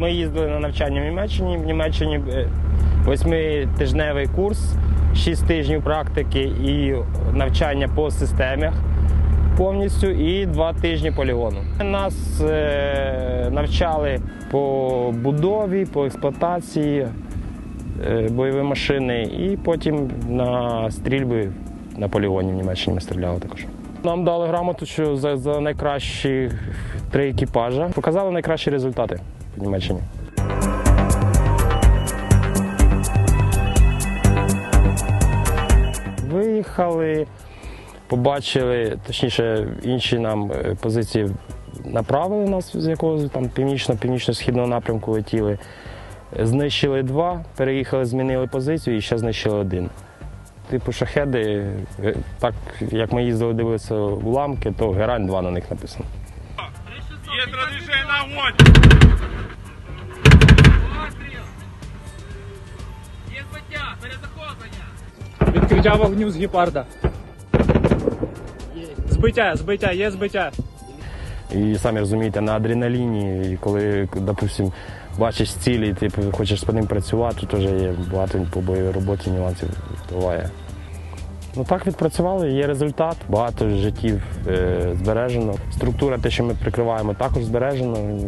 Ми їздили на навчання в Німеччині. В Німеччині е, восьмитижневий курс, шість тижнів практики і навчання по системах повністю, і два тижні полігону. Нас е, навчали по будові, по експлуатації е, бойової машини, і потім на стрільби на полігоні в Німеччині ми стріляли також. Нам дали грамоту, що за, за найкращі три екіпажа показали найкращі результати Німеччині. Виїхали, побачили, точніше, інші нам е, позиції направили нас з якогось там північно-північно-східного напрямку летіли. Знищили два, переїхали, змінили позицію і ще знищили один. Типу шахеди, е, так як ми їздили, дивилися уламки, то Герань 2 на них написано. На огонь! Відкриття вогню з гепарда. Збиття, збиття, є збиття. І самі розумієте, на адреналіні, і коли, допустим, бачиш цілі, ти хочеш з ним працювати, теж є багато по бойовій роботі нюансів буває. Ну так відпрацювали, є результат, багато життів е, збережено. Структура, те, що ми прикриваємо, також збережено.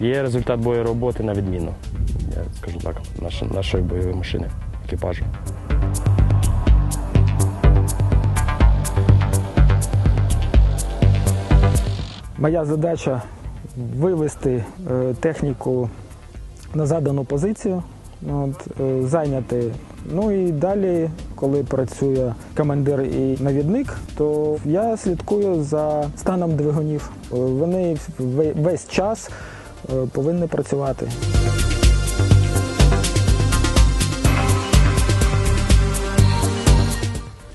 Є результат бойової роботи на відміну, я скажу так, наш, нашої бойової машини, екіпажу. Моя задача вивести е, техніку на задану позицію, от, е, зайняти. Ну і далі, коли працює командир і навідник, то я слідкую за станом двигунів. Е, Вони ве- весь час повинні працювати.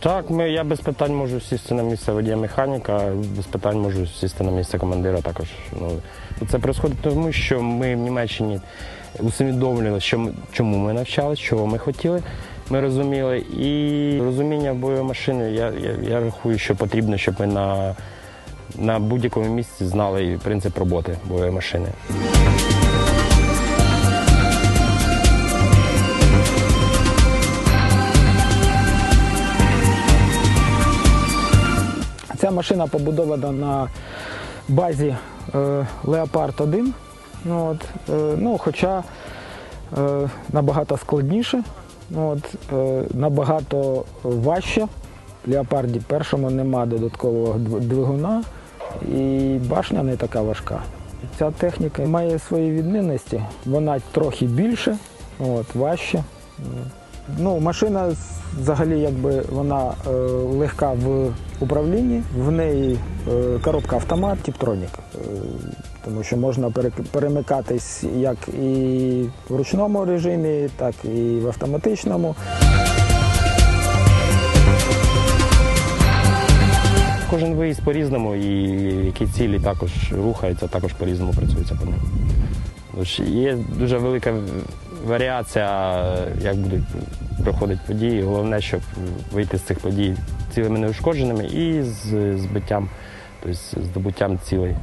Так, ми, я без питань можу сісти на місце водія механіка, без питань можу сісти на місце командира також. Ну, це відбувається тому, що ми в Німеччині усвідомлювали, що ми, чому ми навчалися, чого ми хотіли. Ми розуміли. І розуміння бойової машини, я, я, я рахую, що потрібно, щоб ми на, на будь-якому місці знали принцип роботи бойової машини. Ця машина побудована на базі Leopard 1. Ну, от, е, ну, хоча е, набагато складніше, ну, от, е, набагато важче. В Леопарді першому нема додаткового двигуна і башня не така важка. Ця техніка має свої відмінності. Вона трохи більше, от, важче. Ну, машина взагалі якби вона е, легка в управлінні, в неї е, коробка автомат, тіптронік. Е, тому що можна перемикатись як і в ручному режимі, так і в автоматичному. Кожен виїзд по-різному, і які цілі також рухаються, також по-різному працюється по ним. Є дуже велика варіація, як будуть проходити події. Головне, щоб вийти з цих подій цілими неушкодженими і з збиттям, тобто здобуттям цілей.